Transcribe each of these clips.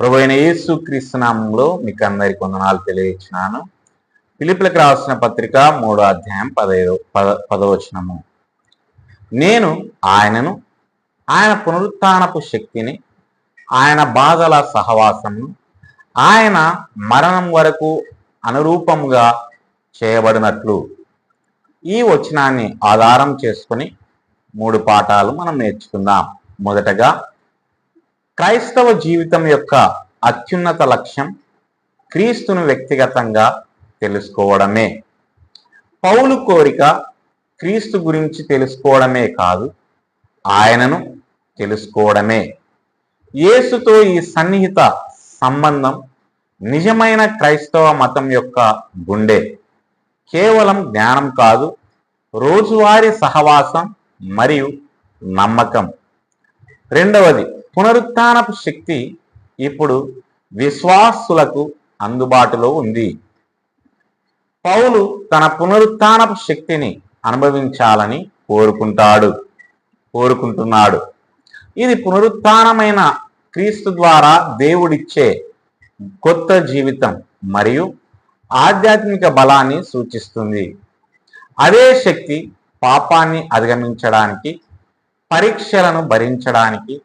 ప్రభు అయిన యేసు క్రీస్తునామంలో మీకు అందరి కొందనాలు తెలియజేసినాను పిలుపులకు రాసిన పత్రిక మూడో అధ్యాయం పదహైదు పద పదవచనము. నేను ఆయనను ఆయన పునరుత్నపు శక్తిని ఆయన బాధల సహవాసమును ఆయన మరణం వరకు అనురూపముగా చేయబడినట్లు. ఈ వచనాన్ని ఆధారం చేసుకుని మూడు పాఠాలు మనం నేర్చుకుందాం. మొదటగా క్రైస్తవ జీవితం యొక్క అత్యున్నత లక్ష్యం క్రీస్తును వ్యక్తిగతంగా తెలుసుకోవడమే. పౌలు కోరిక క్రీస్తు గురించి తెలుసుకోవడమే కాదు ఆయనను తెలుసుకోవడమే. యేసుతో ఈ సన్నిహిత సంబంధం నిజమైన క్రైస్తవ మతం యొక్క గుండె. కేవలం జ్ఞానం కాదు రోజువారీ సహవాసం మరియు నమ్మకం. రెండవది పునరుత్నపు శక్తి ఇప్పుడు విశ్వాసులకు అందుబాటులో ఉంది. పౌలు తన పునరుత్నపు శక్తిని అనుభవించాలని కోరుకుంటాడు కోరుకుంటున్నాడు. ఇది పునరుత్నమైన క్రీస్తు ద్వారా దేవుడిచ్చే కొత్త జీవితం మరియు ఆధ్యాత్మిక బలాన్ని సూచిస్తుంది. అదే శక్తి పాపాన్ని అధిగమించడానికి పరీక్షలను భరించడానికి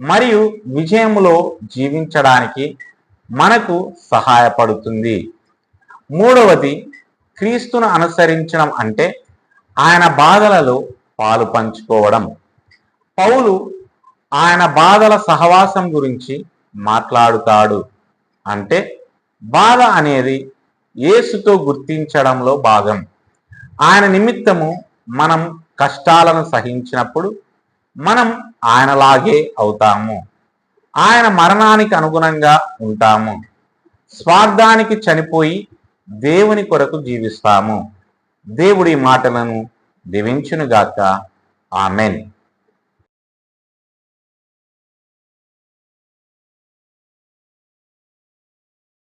మరియు విజయంలో జీవించడానికి మనకు సహాయపడుతుంది. మూడవది క్రీస్తును అనుసరించడం అంటే ఆయన బాధలలో పాలు పంచుకోవడం. పౌలు ఆయన బాధల సహవాసం గురించి మాట్లాడుతాడు అంటే బాధ అనేది యేసుతో గుర్తించడంలో భాగం. ఆయన నిమిత్తము మనం కష్టాలను సహించినప్పుడు మనం ఆయనలాగే అవుతాము. ఆయన మరణానికి అనుగుణంగా ఉంటాము. స్వార్థానికి చనిపోయి దేవుని కొరకు జీవిస్తాము. దేవుడి మాటలను దీవించునుగాక. ఆమెన్.